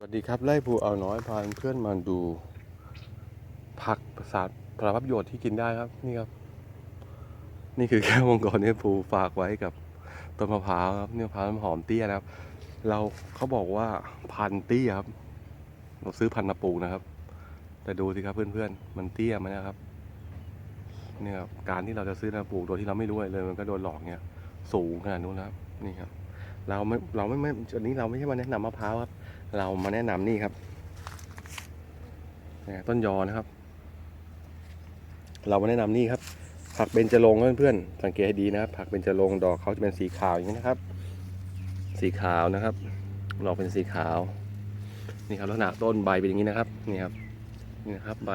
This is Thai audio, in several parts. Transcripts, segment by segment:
สวัสดีครับไล่ภูเอาน้อยพาเพื่อนมาดู ผักประสาทสารพัดประโยชน์ที่กินได้ครับนี่ครับ นี่คือแก้วมังกรที่ภูฝากไว้กับต้นมะพร้าวครับนี่มะพร้าวน้ำหอมเตี้ยนะครับ เราเขาบอกว่าพันเตี้ยครับ เราซื้อพันมาปลูกนะครับ แต่ดูสิครับเพื่อนๆมันเตี้ยไหมนะครับเนี่ยครับการที่เราจะซื้อมาปลูกโดยที่เราไม่รู้เลยมันก็โดนหลอกเนี่ยสูงขนาดนู้นนะครับนี่ครับ เราไม่เราไม่ไม่อันนี้เราไม่ใช่มาแนะนำมะพร้าวครับ เรามาแนะนำนี่ครับต้นยอนะครับ เรามาแนะนำนี่ครับ ผักเบญจรงค์เพื่อนๆสังเกตให้ดีนะครับ ผักเบญจรงค์ดอกเขาจะเป็นสีขาวอย่างนี้นะครับ สีขาวนะครับดอกเป็นสีขาว นี่ครับลักษณะต้นใบเป็นอย่างนี้นะครับนี่ครับนี่นะครับใบ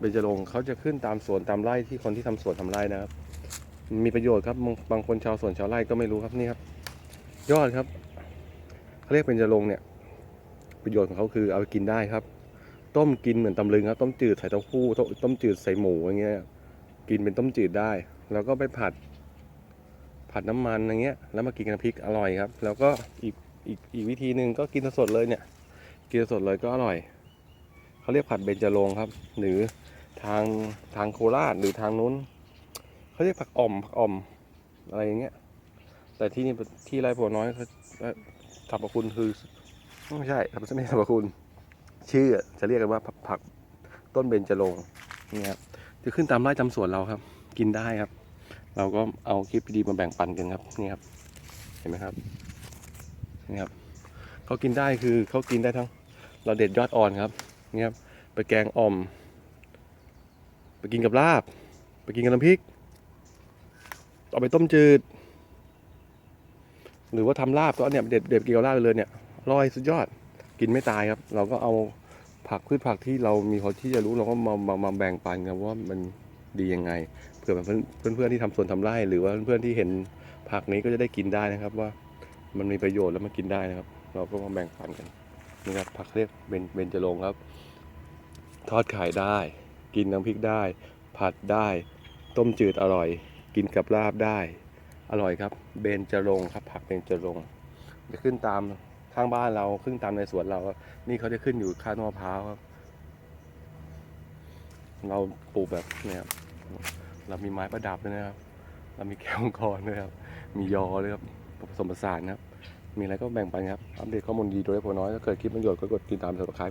เบญจรงค์เขาจะขึ้นตามสวนตามไร่ที่คนที่ทำสวนทำไร่นะครับ มีประโยชน์ครับบางคนชาวสวนชาวไร่ก็ไม่รู้ครับนี่ครับ ยอดครับ เขาเรียกเป็นจะลงเนี่ย ประโยชน์ของเขาคือเอาไปกินได้ครับ ต้มกินเหมือนตำลึงครับ ต้มจืดใส่เต้าหู้ต้มจืดใส่หมูอย่างเงี้ย กินเป็นต้มจืดได้ แล้วก็ไปผัด ผัดน้ำมันอย่างเงี้ย แล้วมากินกับพริกอร่อยครับ แล้วก็อีกอีกอีกวิธีหนึ่งก็กินสดเลยเนี่ย กินสดเลยก็อร่อย เขาเรียกผัดเบญจรงค์ครับ หรือทางทางโคราชหรือทางนู้นเขาเรียกผักอ่อมผักอ่อมอะไรอย่างเงี้ย แต่ที่นี่ที่ไรผัวน้อยเขา สรรพคุณคือไม่ใช่ครับไม่ใช่สรรพคุณ ชื่อจะเรียกกันว่าผักต้นเบญจรงค์นี่ครับจะขึ้นตามไร่ตามสวนเราครับ กินได้ครับ เราก็เอาคลิปดีมาแบ่งปันกันครับนี่ครับ เห็นไหมครับนี่ครับเขากินได้คือเขากินได้ทั้ง เราเด็ดยอดอ่อนครับนี่ครับไปแกงอ่อม ไปกินกับลาบ ไปกินกับน้ำพริกเอาไปต้มจืด หรือว่าทำลาบก็เนี่ยเด็ดเด็ดเกี่ยวลาบเลยเนี่ยอร่อยสุดยอดกินไม่ตายครับ เราก็เอาผักพืชผักที่เรามีพอที่จะรู้เราก็มามามาแบ่งปันกันว่ามันดียังไงเผื่อเพื่อนเพื่อนที่ทำสวนทำไร่ หรือว่าเพื่อนที่เห็นผักนี้ก็จะได้กินได้นะครับ ว่ามันมีประโยชน์แล้วมันกินได้นะครับ เราก็มาแบ่งปันกันนี่ครับผักเรียกเบนเบนจะลงค์ครับ ทอดไข่ได้ กินน้ำพริกได้ ผัดได้ ต้มจืดอร่อย กินกับลาบได้ อร่อยครับ เบนจรงค์ครับ ผักเบนจรงค์จะขึ้นตามข้างบ้านเราขึ้นตามในสวนเรา นี่เขาจะขึ้นอยู่ข้างมะพร้าวครับเราปลูกแบบเนี่ยเรามีไม้ประดับด้วยนะครับ เรามีแก้วมังกรด้วยครับ มียอด้วยครับผสมผสานนะครับ มีอะไรก็แบ่งปันครับ อัปเดตข้อมูลดีโดยเฉพาะน้อยถ้าเกิดคลิปประโยชน์ก็กดติดตามสมัคร